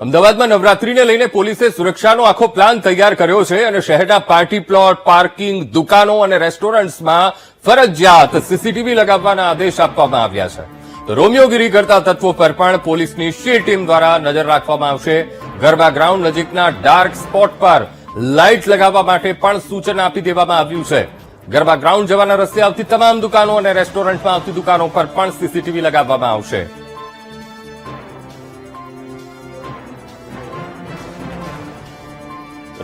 અમદાવાદમાં નવરાત્રીને લઈને પોલીસે સુરક્ષાનો આખો પ્લાન તૈયાર કર્યો છે અને શહેરના પાર્ટી પ્લોટ, પાર્કિંગ, દુકાનો અને રેસ્ટોરન્ટ્સમાં ફરજિયાત સીસીટીવી લગાવવાના આદેશ આપવામાં આવ્યા છે. તો રોમિયોગીરી કરતા તત્વો પર પણ પોલીસની શી ટીમ દ્વારા નજર રાખવામાં આવશે. ગરબા ગ્રાઉન્ડ નજીકના ડાર્ક સ્પોટ પર લાઇટ લગાવવા માટે પણ સૂચન આપી દેવામાં આવ્યું છે. ગરબા ગ્રાઉન્ડ જવાના રસ્તે આવતી તમામ દુકાનો અને રેસ્ટોરન્ટમાં આવતી દુકાનો પર પણ સીસીટીવી લગાવવામાં આવશે.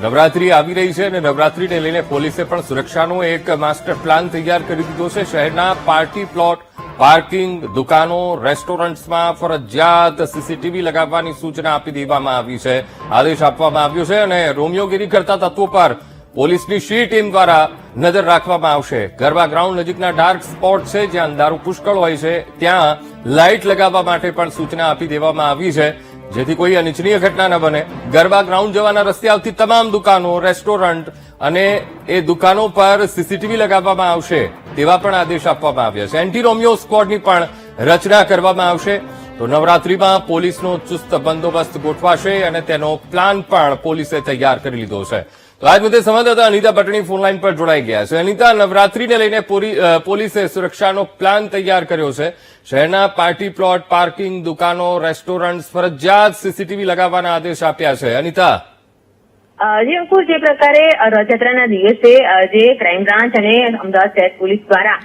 નવરાત્રી આવી રહી છે અને નવરાત્રીને લઈને પોલીસે પણ સુરક્ષાનો એક માસ્ટર પ્લાન તૈયાર કરી દીધો છે. શહેરના પાર્ટી પ્લોટ, પાર્કિંગ દુકાનો, રેસ્ટોરન્ટ્સમાં ફરજિયાત સીસીટીવી લગાવવાની સૂચના આપી દેવામાં આવી છે. આદેશ આપવામાં આવ્યો છે અને રોમિયોગીરી કરતા તત્વો પર પોલીસની શી ટીમ દ્વારા નજર રાખવામાં આવશે. ગરબા ગ્રાઉન્ડ નજીકના ડાર્ક સ્પોટ છે જ્યાં અંધારું પુષ્કળ હોય છે. ત્યાં લાઇટ લગાવવા માટે પણ સૂચના આપી દેવામાં આવી છે. જેથી કોઈ અનિચ્છનીય ઘટના ન બને. ગરબા ગ્રાઉન્ડ જવાના રસ્તે આવતી તમામ દુકાનો, રેસ્ટોરન્ટ અને એ દુકાનો પર સીસીટીવી લગાવવામાં આવશે તેવા પણ આદેશ આપવામાં આવ્યા છે. એન્ટી રોમિયો સ્કવોડની પણ રચના કરવામાં આવશે. તો નવરાત્રીમાં પોલીસનો ચુસ્ત બંદોબસ્ત ગોઠવાશે અને તેનો પ્લાન પણ પોલીસે તૈયાર કરી લીધો છે. મુદ્દે સંવાદદાતા અનિતા પટણી ફોનલાઈન પર જોડાઈ ગયા છે. અનિતા, નવરાત્રીને લઈને પોલીસે સુરક્ષાનો પ્લાન તૈયાર કર્યો છે. શહેરના પાર્ટી પ્લોટ, પાર્કિંગ, દુકાનો રેસ્ટોરન્ટ ફરજિયાત સીસીટીવી લગાવવાના આદેશ આપ્યા છે. અનિતા? જે, અંકુર, જે પ્રકારે રથયાત્રાના દિવસે જે ક્રાઇમ બ્રાન્ચ અને અમદાવાદ શહેર પોલીસ દ્વારા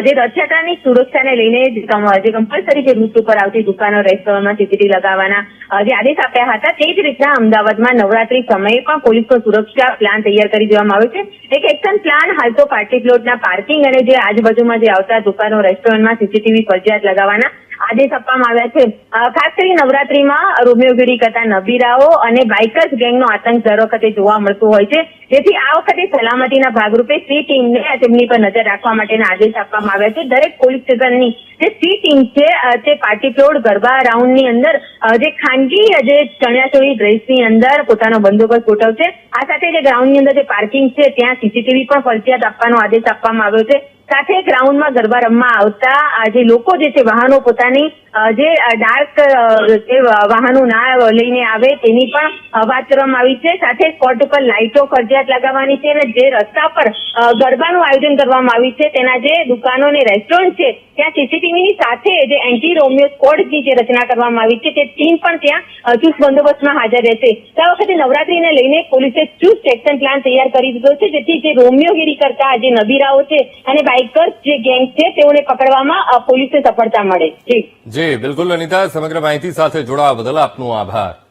જે રથયાત્રાની સુરક્ષાને લઈને જે કમ- કમ્પલસરી જે રૂટ ઉપર આવતી દુકાનો રેસ્ટોરન્ટમાં સીસીટીવી લગાવવાના જે આદેશ આપ્યા હતા. તે જ રીતના અમદાવાદમાં નવરાત્રી સમયે પણ પોલીસનો સુરક્ષા પ્લાન તૈયાર કરી દેવામાં આવ્યો છે. એક એક્શન પ્લાન હાલ તો પાર્ટી પ્લોટના પાર્કિંગ અને જે આજુબાજુમાં જે આવતા દુકાનો રેસ્ટોરન્ટમાં સીસીટીવી ફરજિયાત લગાવવાના આદેશ આપવામાં આવ્યા છે. ખાસ કરી નવરાત્રીમાં રોમિયોગીરી કરતા નબીરાઓ અને બાઇકર્સ ગેંગનો આતંક દર વખતે જોવા મળતું હોય છે. જેથી આ વખતે સલામતીના ભાગરૂપે સી ટીમને તેમની પર નજર રાખવા માટેના આદેશ આપવામાં આવ્યા છે. દરેક પોલીસ સ્ટેશનની જે સી ટીમ છે તે પાર્ટી પ્લોટ ગરબા રાઉન્ડની અંદર જે ખાનગી જે ચણિયાચોળી ડ્રેસની અંદર પોતાનો બંદોબસ્ત ગોઠવશે આ સાથે જે ગ્રાઉન્ડની અંદર જે પાર્કિંગ છે, ત્યાં સીસીટીવી પણ ફરજિયાત આપવાનો આદેશ આપવામાં આવ્યો છે. સાથે ગ્રાઉન્ડમાં ગરબા રમવા આવતા જે લોકો જે છે વાહનો પોતાની જે ડાર્ક જે વાહનો ના લઈને આવે તેની પણ વાત કરવામાં આવી છે. સાથે સ્પોટ ઉપર લાઇટો ફરજિયાત લગાવવાની છે અને જે રસ્તા પર ગરબાનું આયોજન કરવામાં આવ્યું છે, તેના જે દુકાનો અને રેસ્ટોરન્ટ છે, ત્યાં સીસીટીવીની સાથે જે એન્ટી રોમિયો સ્કોડની જે રચના કરવામાં આવી છે, તે ટીમ પણ ત્યાં ચુસ્ત બંદોબસ્તમાં હાજર રહેશે. આ વખતે નવરાત્રીને લઈને પોલીસે ચુસ્ત એક્શન પ્લાન તૈયાર કરી દીધો છે, જેથી જે રોમિયોગીરી કરતા જે નબીરાઓ છે અને બાઇકર્સ જે ગેંગ છે, તેઓને પકડવામાં પોલીસે સફળતા મળે. જી. જી, બિલકુલ અનિતા સમગ્ર માહિતી સાથે જોડાવા બદલ આપનો આભાર.